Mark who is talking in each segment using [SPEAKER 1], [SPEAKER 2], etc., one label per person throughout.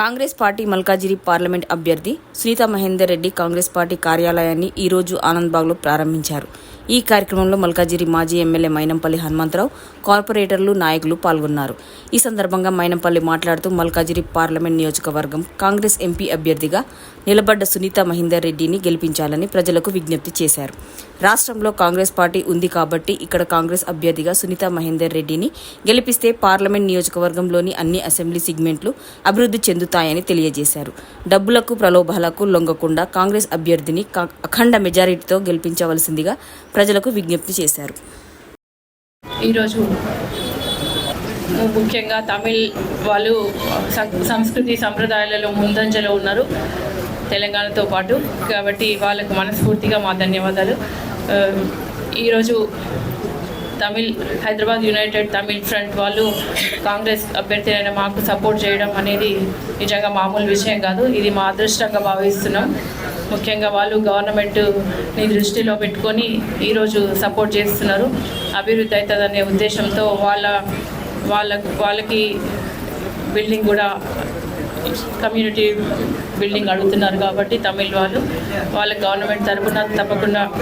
[SPEAKER 1] Congress party Malkajgiri parliament అభ్యర్థి Sunitha Mahender Reddy Congress party కార్యాలయాన్ని ఈరోజు ఆనంద్బాగ్లో ప్రారంభించారు. ఈ కార్యక్రమంలో మల్కాజిరి మాజీ ఎమ్మెల్యే మైనంపల్లి హనుమంతరావు కార్పొరేటర్లు నాయకులు పాల్గొన్నారు. ఈ సందర్భంగా మైనంపల్లి మాట్లాడుతూ మల్కాజిరి పార్లమెంట్ నియోజకవర్గం కాంగ్రెస్ ఎంపీ అభ్యర్థిగా నిలబడ్డ సునీత మహేందర్ రెడ్డిని గెలిపించాలని ప్రజలకు విజ్ఞప్తి చేశారు. రాష్ట్రంలో కాంగ్రెస్ పార్టీ ఉంది కాబట్టి ఇక్కడ కాంగ్రెస్ అభ్యర్థిగా సునీత మహేందర్ రెడ్డిని గెలిపిస్తే పార్లమెంట్ నియోజకవర్గంలోని అన్ని అసెంబ్లీ సిగ్మెంట్లు అభివృద్ధి చెందుతాయని తెలియజేశారు. డబ్బులకు ప్రలోభాలకు లొంగకుండా కాంగ్రెస్ అభ్యర్థిని అఖండ మెజారిటీతో గెలిపించవలసిందిగా ప్రజలకు విజ్ఞప్తి చేశారు.
[SPEAKER 2] ఈరోజు ముఖ్యంగా తమిళ్ వాళ్ళు సం- సంస్కృతి సంప్రదాయాలలో ముందంజలో ఉన్నారు తెలంగాణతో పాటు. కాబట్టి వాళ్ళకు మనస్ఫూర్తిగా మా ధన్యవాదాలు. ఈరోజు తమిళ్ హైదరాబాద్ యునైటెడ్ తమిళ్ ఫ్రంట్ వాళ్ళు కాంగ్రెస్ అభ్యర్థి అయిన మాకు సపోర్ట్ చేయడం అనేది నిజంగా మామూలు విషయం కాదు. ఇది మా అదృష్టంగా భావిస్తున్నాం. ముఖ్యంగా వాళ్ళు గవర్నమెంట్ని దృష్టిలో పెట్టుకొని ఈరోజు సపోర్ట్ చేస్తున్నారు. అభివృద్ధి అవుతుందనే ఉద్దేశంతో వాళ్ళ వాళ్ళ వాళ్ళకి బిల్డింగ్ కూడా కమ్యూనిటీ బిల్డింగ్ అడుగుతున్నారు కాబట్టి తమిళ్ వాళ్ళు. వాళ్ళ గవర్నమెంట్ తరపున తప్పకుండా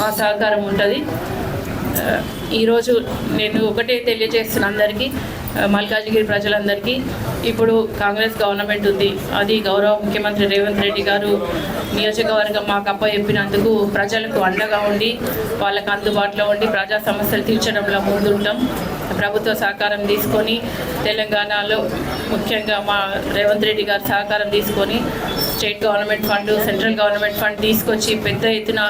[SPEAKER 2] మా సహకారం ఉంటుంది. ఈరోజు నేను ఒకటే తెలియజేస్తున్న అందరికీ మల్కాజ్గిరి మల్కాజిగిరి ప్రజలందరికీ. ఇప్పుడు కాంగ్రెస్ గవర్నమెంట్ ఉంది. అది గౌరవ ముఖ్యమంత్రి రేవంత్ రెడ్డి గారు నియోజకవర్గం మాకు అప్ప చెప్పినందుకు ప్రజలకు అండగా ఉండి వాళ్ళకు అందుబాటులో ఉండి ప్రజా సమస్యలు తీర్చడంలో ముందుంటాం. ప్రభుత్వ సహకారం తీసుకొని తెలంగాణలో ముఖ్యంగా మా రేవంత్ రెడ్డి గారు సహకారం తీసుకొని state government fund central government fund తీసుకొచ్చి పెద్ద ఎత్తున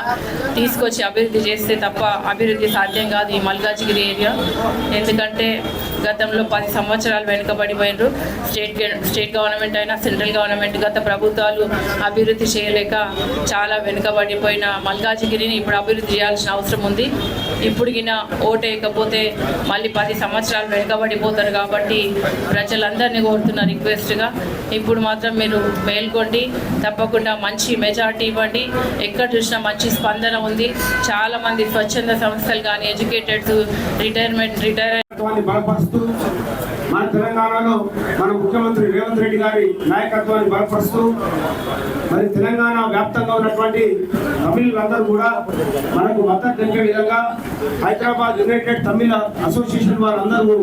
[SPEAKER 2] తీసుకొచ్చి అభివృద్ధి చేస్తే తప్ప అభివృద్ధి సాధ్యం కాదు ఈ మల్కాజిగిరి ఏరియా. ఎందుకంటే గతంలో పది సంవత్సరాలు వెనుకబడిపోయినారు. స్టేట్ స్టేట్ గవర్నమెంట్ అయినా సెంట్రల్ గవర్నమెంట్ గత ప్రభుత్వాలు అభివృద్ధి చేయలేక చాలా వెనుకబడిపోయిన మల్కాజిగిరిని ఇప్పుడు అభివృద్ధి చేయాల్సిన అవసరం ఉంది. ఇప్పుడు గిన ఓటేయకపోతే మళ్ళీ పది సంవత్సరాలు వెనుకబడిపోతారు కాబట్టి ప్రజలందరినీ కోరుతున్న రిక్వెస్ట్గా. ఇప్పుడు మాత్రం మీరు మేల్కొండి. తప్పకుండా మంచి మెజార్టీ ఇవ్వండి. ఎక్కడ చూసినా మంచి స్పందన ఉంది. చాలా మంది స్వచ్ఛంద సంస్థలు కానీ ఎడ్యుకేటెడ్ రిటైర్మెంట్ రిటైర్
[SPEAKER 3] బలపరుస్తూ మన తెలంగాణలో మన ముఖ్యమంత్రి రేవంత్ రెడ్డి గారి నాయకత్వాన్ని బలపరుస్తూ మరి తెలంగాణ వ్యాప్తంగా ఉన్నటువంటి తమిళులందరూ కూడా మనకు మద్దతు తెలిపే విధంగా హైదరాబాద్ యునైటెడ్ తమిళ అసోసియేషన్ వారందరూ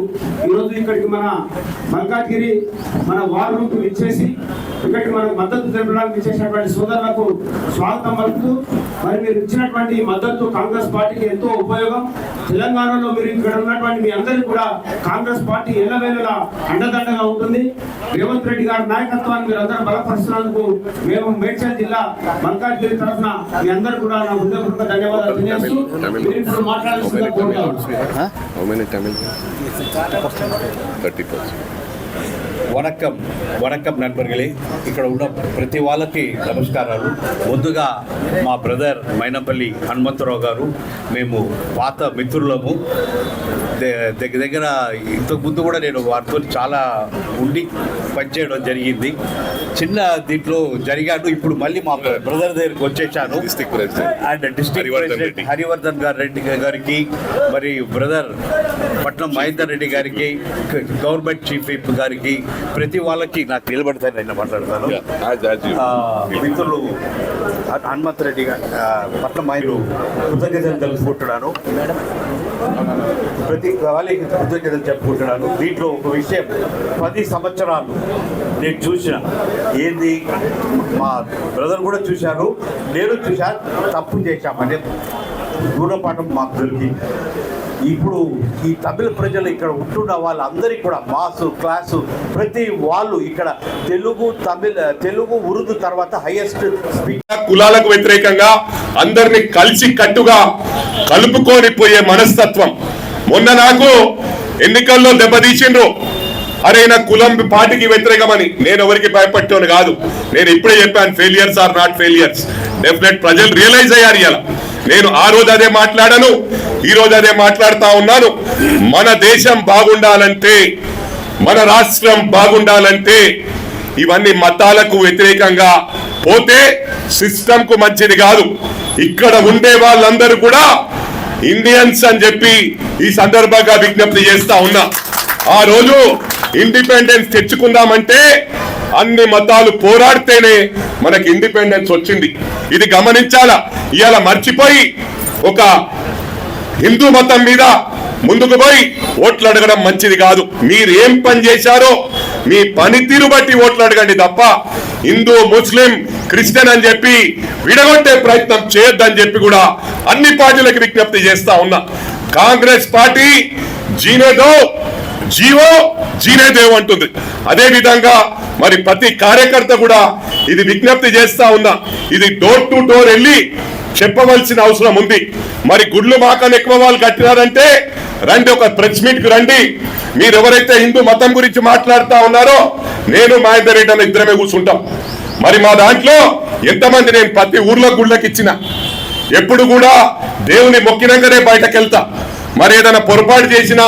[SPEAKER 3] ఈరోజు ఇక్కడికి మన మల్కాజ్గిరి మన వార్ రూట్ ఇచ్చేసి ఇక్కడికి మనకు మద్దతు తెలపడానికి ఇచ్చేసినటువంటి సోదరులకు స్వాగతం పలుకుతూ మరి మీరు ఇచ్చినటువంటి మద్దతు కాంగ్రెస్ పార్టీకి ఎంతో ఉపయోగం. తెలంగాణలో మీరు ఇక్కడ ఉన్నటువంటి మీ అందరికీ కూడా కాంగ్రెస్ పార్టీ ఎల్లవేళలా కూడా అండదండగా ఉంటుంది. రేవంత్ రెడ్డి గారి నాయకత్వాన్ని మీరు అందరూ బలపరుస్తున్నందుకు మేము మేడ్చల్ జిల్లా మల్కాజ్గిరి తరఫున మీ అందరూ కూడా నా హృదయపూర్వక ధన్యవాదాలు తెలియజేస్తూ
[SPEAKER 4] ఇక్కడ ఉన్న ప్రతి వాళ్ళకి నమస్కారాలు. ముందుగా మా బ్రదర్ మైనపల్లి హనుమంతరావు గారు మేము పాత మిత్రులము. దగ్గర దగ్గర ఇంతకు ముందు కూడా నేను వారితో చాలా ఉండి పనిచేయడం జరిగింది. చిన్న దీంట్లో జరిగాను. ఇప్పుడు మళ్ళీ మా బ్రదర్ దగ్గరికి వచ్చేసాను. And district
[SPEAKER 5] Harivardhan
[SPEAKER 4] president
[SPEAKER 5] Reddy.
[SPEAKER 4] Harivardhan garu Reddy గారికి మరి బ్రదర్ పట్నం మహేందర్ రెడ్డి గారికి గవర్నమెంట్ చీఫ్ విప్ గారికి ప్రతి వాళ్ళకి నాకు నిలబడతాను నేను మాట్లాడతాను. మిత్రులు హనుమంత్ రెడ్డి గారు పట్నం మైలు కృతజ్ఞతలు తెలుపుకుంటున్నాను. ప్రతి వాళ్ళకి కృతజ్ఞతలు చెప్పుకుంటున్నాను. దీంట్లో ఒక విషయం పది సంవత్సరాలు నేను చూసిన. ఏంది? మా బ్రదర్ కూడా చూశారు. నేను చూశాను తప్పు చేశామని గుణపాఠం మాకు దొరికింది. ఇప్పుడు ఈ తమిళ ప్రజలు ఇక్కడ ఉంటున్న వాళ్ళందరికీ కూడా మాసు క్లాసు ప్రతి వాళ్ళు ఇక్కడ తెలుగు తమిళ తెలుగు ఉరుదు తర్వాత హైయెస్ట్ స్పీక్
[SPEAKER 6] కులాలకు వ్యతిరేకంగా అందరిని కలిసి కట్టుగా కలుపుకొని పోయే మనస్తత్వం. మొన్న నాకు ఎన్నికల్లో దెబ్బతీసిండ్రు. అరే నా కులం పార్టీకి వ్యతిరేకమని. నేను ఎవరికి భయపట్టాను కాదు. నేను ఇప్పుడే చెప్పాను failures are not failures definite ప్రజలు రియలైజ్ అయ్యారు ఇలా నేను ఆ రోజు అదే మాట్లాడాను ఈ రోజు అదే మాట్లాడుతా ఉన్నాను. మన దేశం బాగుండాలంటే మన రాష్ట్రం బాగుండాలంటే ఇవన్నీ మతాలకు వ్యతిరేకంగా పోతే సిస్టమ్కు మంచిది కాదు. ఇక్కడ ఉండే వాళ్ళందరూ కూడా ఇండియన్స్ అని చెప్పి ఈ సందర్భంగా విజ్ఞప్తి చేస్తా ఉన్నా. ఆ రోజు ఇండిపెండెన్స్ తెచ్చుకుందామంటే అన్ని మతాలు పోరాడితేనే మనకి ఇండిపెండెన్స్ వచ్చింది. ఇది గమనించాలా? ఇవాళ మర్చిపోయి ఒక హిందూ మతం మీద ముందుకు పోయి ఓట్లు అడగడం మంచిది కాదు. మీరు ఏం పని చేశారో మీ పనితీరు బట్టి ఓట్లు అడగండి తప్ప హిందూ ముస్లిం క్రిస్టియన్ అని చెప్పి విడగొట్టే ప్రయత్నం చేయొద్దని చెప్పి కూడా అన్ని పార్టీలకు విజ్ఞప్తి చేస్తా ఉన్నా. కాంగ్రెస్ పార్టీ జీనేదో జీవో జీనేదేవ్ అంటుంది. అదే విధంగా మరి ప్రతి కార్యకర్త కూడా ఇది విజ్ఞప్తి చేస్తా ఉన్నా. ఇది డోర్ టు డోర్ వెళ్ళి చెప్పవలసిన అవసరం ఉంది. మరి గుడ్లు మాకని ఎక్కువ వాళ్ళు కట్టినారంటే రండి ఒక ప్రెస్ మీట్కు రండి. మీరు ఎవరైతే హిందూ మతం గురించి మాట్లాడుతా ఉన్నారో నేను మహేందర్ రెడ్డి అన్న ఇద్దరమే కూర్చుంటాం. మరి మా దాంట్లో ఎంతమంది నేను ప్రతి ఊర్లో గుళ్ళకి ఇచ్చిన? ఎప్పుడు కూడా దేవుని మొక్కినాకనే బయటకు వెళ్తా మరి ఏదైనా పొరపాటు చేసినా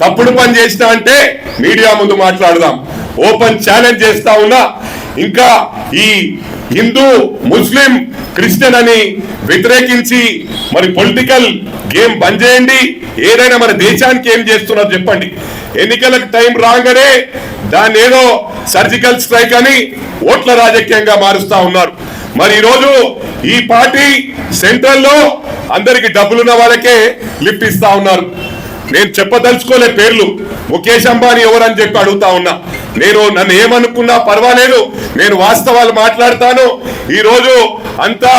[SPEAKER 6] తప్పుడు పని చేసినా అంటే మీడియా ముందు మాట్లాడదాం. ఓపెన్ ఛాలెంజ్ చేస్తా ఉన్నా. ఇంకా ఈ హిందూ ముస్లిం క్రిస్టియన్ అని వ్యతిరేకించి మరి పొలిటికల్ గేమ్ బంద్ చేయండి. ఏదైనా మన దేశానికి ఏం చేస్తున్నారు చెప్పండి. ఎన్నికలకు టైం రాగానే దాన్ని ఏదో సర్జికల్ స్ట్రైక్ అని ఓట్ల రాజకీయంగా మారుస్తా ఉన్నారు. మరి ఈరోజు ఈ పార్టీ సెంట్రల్లో అందరికి డబ్బులున్న వాళ్ళకే లిఫ్ట్ ఇస్తా ఉన్నారు. నేను చెప్పదలుచుకోలే పేర్లు. ముఖేష్ అంబానీ ఎవరని చెప్పి అడుగుతా ఉన్నా. నేను నన్ను ఏమనుకున్నా పర్వాలేదు. నేను వాస్తవాలు మాట్లాడతాను. ఈ రోజు అంతా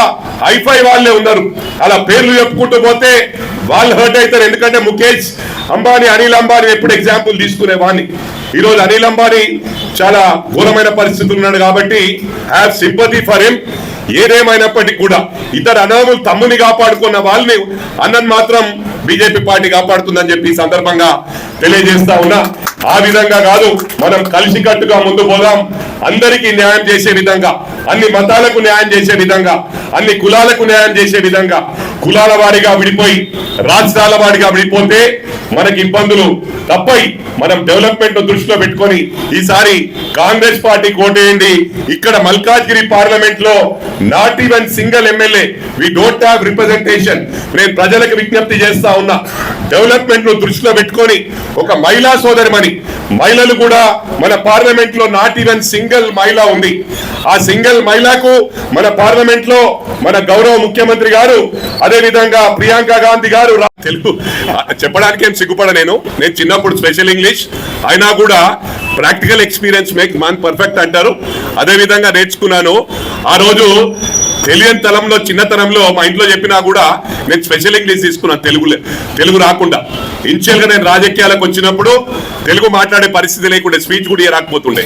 [SPEAKER 6] హైఫై వాళ్ళే ఉన్నారు. అలా పేర్లు చెప్పుకుంటూ పోతే వాళ్ళు హర్ట్ అవుతారు. ఎందుకంటే ముఖేష్ అంబానీ అనిల్ అంబానీ ఎప్పుడు ఎగ్జాంపుల్ తీసుకునే ఈరోజు అనిల్ అంబానీ చాలా ఘోరమైన పరిస్థితులు ఉన్నాడు కాబట్టి హ్యావ్ సింపతి ఫర్ హిమ్ ఏదేమైనప్పటికీ కూడా ఇతర అనాములు తమ్ముని కాపాడుకున్న వాళ్ళని అన్నని మాత్రం బీజేపీ పార్టీ కాపాడుతుందని చెప్పి ఈ సందర్భంగా తెలియజేస్తా ఉన్నా. ఆ విధంగా కాదు మనం కలిసి కట్టుగా ముందు పోదాం. అందరికీ న్యాయం చేసే విధంగా అన్ని మతాలకు న్యాయం చేసే విధంగా అన్ని కులాలకు న్యాయం చేసే విధంగా కులాల వారిగా విడిపోయి రాష్ట్రాల వారిగా విడిపోతే మనకి ఇబ్బందులు తప్పై మనం డెవలప్మెంట్ దృష్టిలో పెట్టుకొని ఈసారి కాంగ్రెస్ పార్టీ కోటేయండి. ఇక్కడ మల్కాజ్గిరి పార్లమెంట్లో not even single MLA we don't have representation నేను ప్రజలకు విజ్ఞప్తి చేస్తా ఉన్నా డెవలప్మెంట్ను దృష్టిలో పెట్టుకొని ఒక మహిళా సోదరిమణి మహిళలు కూడా మన పార్లమెంట్లో నాట్ ఈవెన్ సింగిల్ మహిళ ఉంది. ఆ సింగిల్ మహిళకు మన పార్లమెంట్లో మన గౌరవ ముఖ్యమంత్రి గారు అదే విధంగా ప్రియాంక గాంధీ గారు తెలుగు చెప్పడానికి ఏం సిగ్గుపడ నేను నేను చిన్న అప్పుడు స్పెషల్ ఇంగ్లీష్. అయినా కూడా practical experience make man perfect అంటారు. అదే విధంగా నేర్చుకున్నాను. ఆ రోజు తెలియని తలంలో చిన్నతనంలో మా ఇంట్లో చెప్పినా కూడా నేను స్పెషల్ ఇంగ్లీష్ తీసుకున్నాను తెలుగు తెలుగు రాకుండా. ఇన్షియల్గా నేను రాజకీయాలకు వచ్చినప్పుడు తెలుగు మాట్లాడే పరిస్థితి లేకుండా స్పీచ్ కూడా రాకపోతుండే.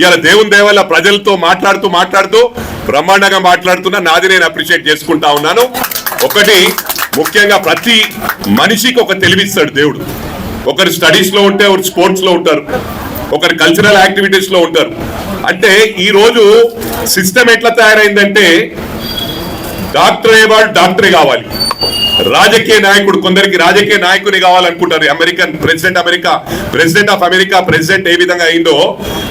[SPEAKER 6] ఇవాళ దేవుని దేవల్ల ప్రజలతో మాట్లాడుతూ మాట్లాడుతూ బ్రహ్మాండంగా మాట్లాడుతున్నా నాది నేను అప్రిషియేట్ చేసుకుంటా ఉన్నాను. ఒకటి ముఖ్యంగా ప్రతి మనిషికి ఒక తెలివిస్తాడు దేవుడు. ఒకరు స్టడీస్లో ఉంటే ఒకరు స్పోర్ట్స్లో ఉంటారు ఒకరు కల్చరల్ యాక్టివిటీస్లో ఉంటారు. అంటే ఈ రోజు సిస్టమ్ ఎట్లా తయారైందంటే డాక్టర్ అయ్యేవాడు డాక్టరే కావాలి. రాజకీయ నాయకుడు కొందరికి రాజకీయ నాయకుని కావాలనుకుంటారు. American president America president of America president ఏ విధంగా అయిందో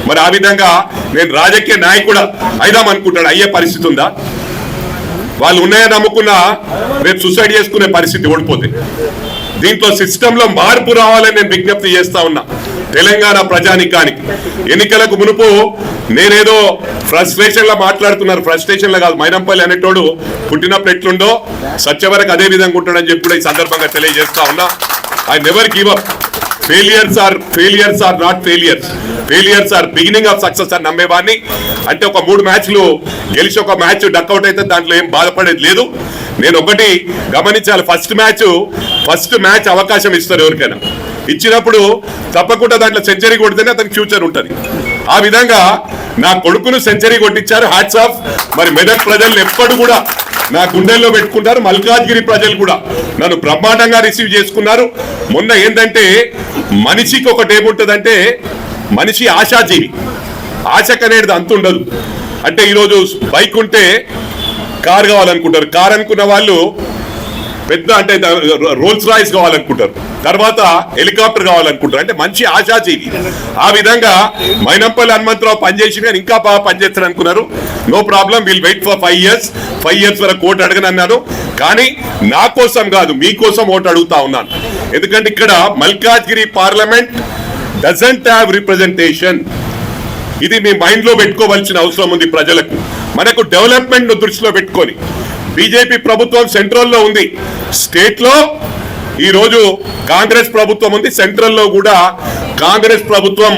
[SPEAKER 6] మరి ఆ విధంగా నేను రాజకీయ నాయకుడు అయిదాం అనుకుంటాడు. అయ్యే పరిస్థితి ఉందా? వాళ్ళు ఉన్నాయని నమ్ముకున్న రేపు సూసైడ్ చేసుకునే పరిస్థితి ఓడిపోతే దీంట్లో సిస్టమ్లో మార్పు రావాలని నేను విజ్ఞప్తి చేస్తా ఉన్నా. తెలంగాణ ప్రజానికానికి. ఎన్నికలకు మునుపు నేనేదో ఫ్రస్ట్రేషన్లో మాట్లాడుతున్నారు. ఫ్రస్ట్రేషన్లో కాదు. మైనంపల్లి అనేటోడు పుట్టినప్పుడు ఎట్లుండో సత్యవరకు అదే విధంగా ఉంటాడని చెప్పి కూడా ఈ సందర్భంగా తెలియజేస్తా ఉన్నా. I never give up failures are failures are not failures failures are beginning of success అని నమ్మేవాడిని. అంటే ఒక మూడు మ్యాచ్లు గెలిచి ఒక మ్యాచ్ డక్అవుట్ అయితే దాంట్లో ఏం బాధపడేది లేదు. నేను ఒకటి గమనించాలి. ఫస్ట్ మ్యాచ్ ఫస్ట్ మ్యాచ్ అవకాశం ఇస్తారు ఎవరికైనా. ఇచ్చినప్పుడు తప్పకుండా దాంట్లో సెంచరీ కొడితేనే అతనికి ఫ్యూచర్ ఉంటుంది. ఆ విధంగా నా కొడుకును సెంచరీ కొట్టించారు హ్యాట్స్ ఆఫ్ మరి మెదక్ ప్రజలు ఎప్పుడు కూడా నా గుండెల్లో పెట్టుకుంటారు మల్కాజ్గిరి ప్రజలు కూడా. నన్ను బ్రహ్మాండంగా రిసీవ్ చేసుకున్నారు. మొన్న ఏంటంటే మనిషికి ఒకటి ఏముంటుందంటే మనిషి ఆశాజీవి. ఆశకు అనేది అంత ఉండదు అంటే ఈరోజు బైక్ ఉంటే కార్ కావాలనుకుంటారు. కార్ అనుకున్న వాళ్ళు పెద్ద అంటే రోల్స్ రాయిస్ కావాలనుకుంటారు. తర్వాత హెలికాప్టర్ కావాలనుకుంటారు. అంటే మంచి ఆశాజీవి ఆ విధంగా మైనంపల్లి హనుమంతరావు పనిచేసి కానీ ఇంకా బాగా పనిచేస్తారు అనుకున్నారు. No problem will wait for five years five years వరకు ఓటు అడగనన్నారు కానీ నా కోసం కాదు మీకోసం ఓటు అడుగుతా ఉన్నాను. ఎందుకంటే ఇక్కడ Malkajgiri parliament doesn't have representation ఇది మీ మైండ్లో పెట్టుకోవాల్సిన అవసరం ఉంది ప్రజలకు. మనకు డెవలప్మెంట్ను దృష్టిలో పెట్టుకొని బీజేపీ ప్రభుత్వం సెంట్రల్లో ఉంది. స్టేట్లో ఈరోజు కాంగ్రెస్ ప్రభుత్వం ఉంది. సెంట్రల్లో కూడా కాంగ్రెస్ ప్రభుత్వం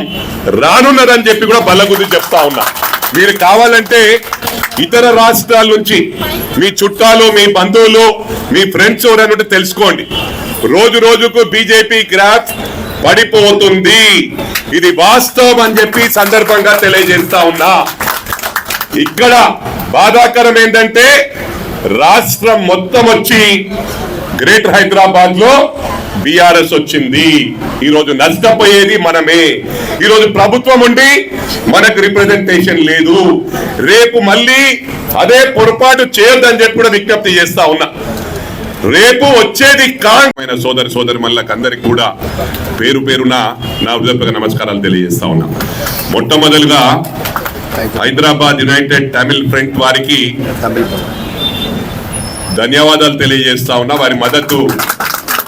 [SPEAKER 6] రానున్నదని చెప్పి కూడా బల్లగుద్ది చెప్తా ఉన్నా. మీరు కావాలంటే ఇతర రాష్ట్రాల నుంచి మీ చుట్టాలు మీ బంధువులు మీ ఫ్రెండ్స్ ఎవరైనా తెలుసుకోండి. రోజు రోజుకు బీజేపీ గ్రాఫ్ పడిపోతుంది. ఇది వాస్తవం అని చెప్పి సందర్భంగా తెలియజేస్తా ఉన్నా. ఇక్కడ బాధాకరం ఏంటంటే రాష్ట్రం మొత్తం వచ్చి గ్రేటర్ హైదరాబాద్లో బీఆర్ఎస్ వచ్చింది. ఈ రోజు నష్టపోయేది మనమే. ఈ రోజు ప్రభుత్వం ఉండి మనకు రిప్రజెంటేషన్ లేదు. రేపు మళ్ళీ అదే పొరపాటు చేయొద్దని చెప్పి కూడా విజ్ఞప్తి చేస్తా ఉన్నా. రేపు వచ్చేది కాంగ్రెస్ సోదరి సోదరి మళ్ళకి అందరికి కూడా పేరు పేరున నా హృదయపూర్వక నమస్కారాలు తెలియజేస్తా ఉన్నా. మొట్టమొదలుగా హైదరాబాద్ యునైటెడ్ తమిళ్ ఫ్రంట్ వారికి ధన్యవాదాలు తెలియజేస్తా ఉన్నా. వారి మద్దతు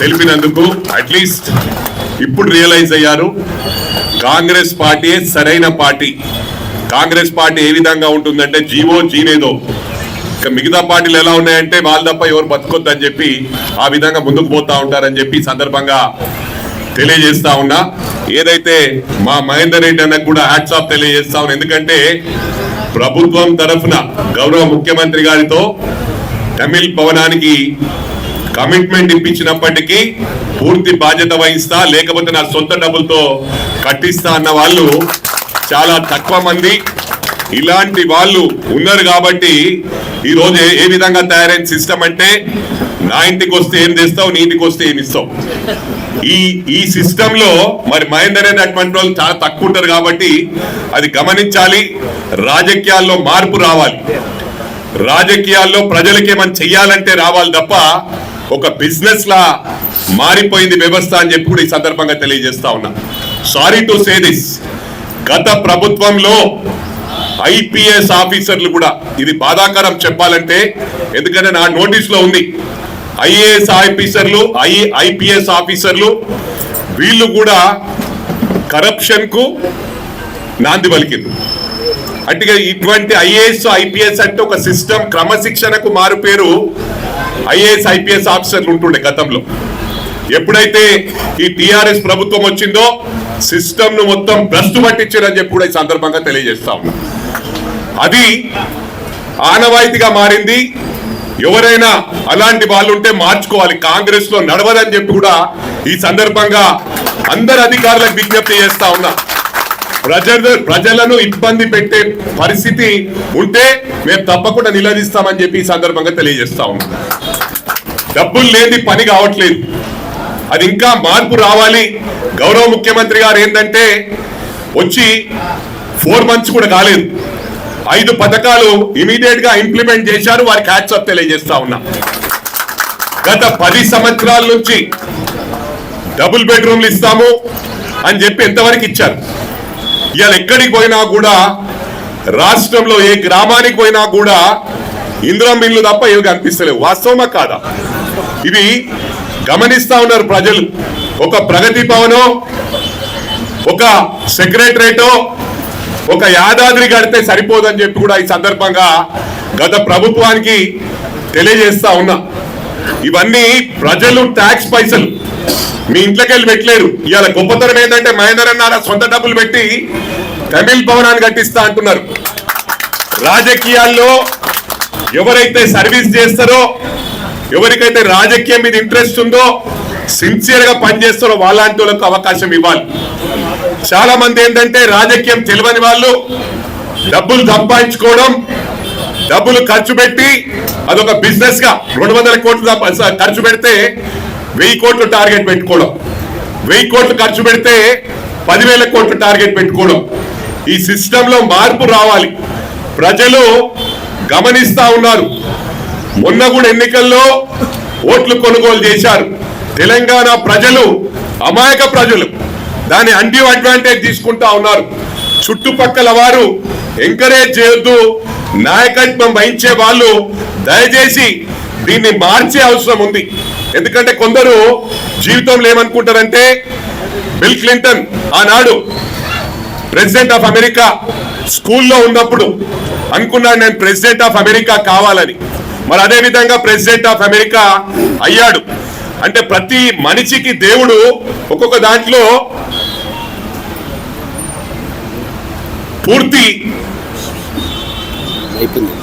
[SPEAKER 6] తెలిపినందుకు అట్లీస్ట్ ఇప్పుడు రియలైజ్ అయ్యారు. కాంగ్రెస్ పార్టీ సరైన పార్టీ. కాంగ్రెస్ పార్టీ ఏ విధంగా ఉంటుందంటే జీవో జీనేదో. ఇక మిగతా పార్టీలు ఎలా ఉన్నాయంటే వాళ్ళ తప్ప ఎవరు బతకొద్దని చెప్పి ఆ విధంగా ముందుకు పోతా ఉంటారని చెప్పి సందర్భంగా తెలియజేస్తా ఉన్నా. ఏదైతే మా మహేందర్ రెడ్డి అన్నకు కూడా హ్యాట్స్ ఆఫ్ తెలియజేస్తా ఉన్నా. ఎందుకంటే ప్రభుత్వం తరఫున గౌరవ ముఖ్యమంత్రి గారితో తమిళ్ భవనానికి కమిట్మెంట్ ఇప్పించినప్పటికీ పూర్తి బాధ్యత వహిస్తా లేకపోతే నా సొంత డబ్బులతో కట్టిస్తా అన్న వాళ్ళు చాలా తక్కువ మంది. ఇలాంటి వాళ్ళు ఉన్నారు కాబట్టి ఈ రోజు ఏ- విధంగా తయారైన సిస్టమ్ అంటే నా ఇంటికి వస్తే ఏం చేస్తావు నీ ఇంటికి వస్తే ఏమి ఇస్తావు? ఈ ఈ సిస్టమ్లో మరి మహేందర్ రెడ్డి అటువంటి వాళ్ళు చాలా తక్కువ ఉంటారు కాబట్టి అది గమనించాలి రాజకీయాల్లో మార్పు రావాలి. రాజకీయాల్లో ప్రజలకి ఏమైనా చెయ్యాలంటే రావాలి తప్ప ఒక బిజినెస్ లా మారిపోయింది వ్యవస్థ అని చెప్పి కూడా ఈ సందర్భంగా తెలియజేస్తా ఉన్నా. సారీ టు సే దిస్ గత ప్రభుత్వంలో ఐపీఎస్ ఆఫీసర్లు కూడా ఇది బాధాకరం చెప్పాలంటే ఎందుకంటే నా నోటీస్లో ఉంది. ఐఏఎస్ ఆఫీసర్లు ఐ ఐపీఎస్ ఆఫీసర్లు వీళ్ళు కూడా కరప్షన్కు నాంది పలికింది అంటే ఇటువంటి ఐఏఎస్ ఐపీఎస్ అంటే ఒక సిస్టమ్ క్రమశిక్షణకు మారు పేరు ఐఏఎస్ ఐపీఎస్ ఆఫీసర్లు ఉంటుండే గతంలో. ఎప్పుడైతే ఈ టిఆర్ఎస్ ప్రభుత్వం వచ్చిందో సిస్టమ్ను మొత్తం భ్రష్టు పట్టించారని చెప్పి కూడా ఈ సందర్భంగా తెలియజేస్తా ఉన్నా. అది ఆనవాయితీగా మారింది. ఎవరైనా అలాంటి వాళ్ళు ఉంటే మార్చుకోవాలి. కాంగ్రెస్లో నడవదని చెప్పి కూడా ఈ సందర్భంగా అందరు అధికారులకు విజ్ఞప్తి చేస్తా ఉన్నా. ప్రజలు ప్రజలను ఇబ్బంది పెట్టే పరిస్థితి ఉంటే మేము తప్పకుండా నిలదీస్తామని చెప్పి ఈ సందర్భంగా తెలియజేస్తా ఉన్నాం. డబ్బులు లేని పని కావట్లేదు. అది ఇంకా మార్పు రావాలి. గౌరవ ముఖ్యమంత్రి గారు ఏంటంటే వచ్చి ఫోర్ మంత్స్ కూడా కాలేదు. ఐదు పథకాలు ఇమీడియట్గా ఇంప్లిమెంట్ చేశారు. వారికి హ్యాట్సప్ తెలియజేస్తా ఉన్నా. గత పది సంవత్సరాల నుంచి డబుల్ బెడ్రూమ్లు ఇస్తాము అని చెప్పి ఎంతవరకు ఇచ్చారు? ఇవాళ ఎక్కడికి పోయినా కూడా రాష్ట్రంలో ఏ గ్రామానికి పోయినా కూడా ఇంద్రం ఇల్లు తప్ప ఏమి కనిపిస్తలేవు. వాస్తవమా కాదా? ఇవి గమనిస్తా ఉన్నారు ప్రజలు. ఒక ప్రగతి భవనో ఒక సెక్రటరేటో ఒక యాదాద్రి కడితే సరిపోదని చెప్పి కూడా ఈ సందర్భంగా గత ప్రభుత్వానికి తెలియజేస్తా ఉన్నా. ఇవన్నీ ప్రజలు ట్యాక్స్ పైసలు. మీ ఇంట్లోకి వెళ్ళి పెట్టలేరు. ఇవాళ గొప్పతనం ఏంటంటే మహేందర్ అన్నారా సొంత డబ్బులు పెట్టి తమిళ్ భవనాన్ని కట్టిస్తా అంటున్నారు. రాజకీయాల్లో ఎవరైతే సర్వీస్ చేస్తారో ఎవరికైతే రాజకీయం మీద ఇంట్రెస్ట్ ఉందో సిన్సియర్గా పనిచేస్తారో వాళ్ళంటి వాళ్ళకు అవకాశం ఇవ్వాలి. చాలా మంది ఏంటంటే రాజకీయం తెలియని వాళ్ళు డబ్బులు సంపాదించుకోవడం డబ్బులు ఖర్చు పెట్టి అదొక బిజినెస్గా రెండు వందల కోట్లు ఖర్చు పెడితే వెయ్యి కోట్లు టార్గెట్ పెట్టుకోవడం. వెయ్యి కోట్లు ఖర్చు పెడితే పదివేల కోట్లు టార్గెట్ పెట్టుకోవడం. ఈ సిస్టమ్లో మార్పు రావాలి. ప్రజలు గమనిస్తా ఉన్నారు. మొన్న కూడా ఎన్నికల్లో ఓట్లు కొనుగోలు చేశారు. తెలంగాణ ప్రజలు అమాయక ప్రజలు. దాని అండ్యూ అడ్వాంటేజ్ తీసుకుంటా ఉన్నారు. చుట్టుపక్కల వారు ఎంకరేజ్ చేయొద్దు. నాయకత్వం వహించే వాళ్ళు దయచేసి దీన్ని మార్చే అవసరం ఉంది. ఎందుకంటే కొందరు జీవితంలో ఏమనుకుంటారంటే బిల్ క్లింటన్ ఆనాడు ప్రెసిడెంట్ ఆఫ్ అమెరికా స్కూల్లో ఉన్నప్పుడు అనుకున్నాడు నేను ప్రెసిడెంట్ ఆఫ్ అమెరికా కావాలని. మరి అదే విధంగా ప్రెసిడెంట్ ఆఫ్ అమెరికా అయ్యాడు. అంటే ప్రతి మనిషికి దేవుడు ఒక్కొక్క దాంట్లో పూర్తి.
[SPEAKER 5] అయిపోయింది.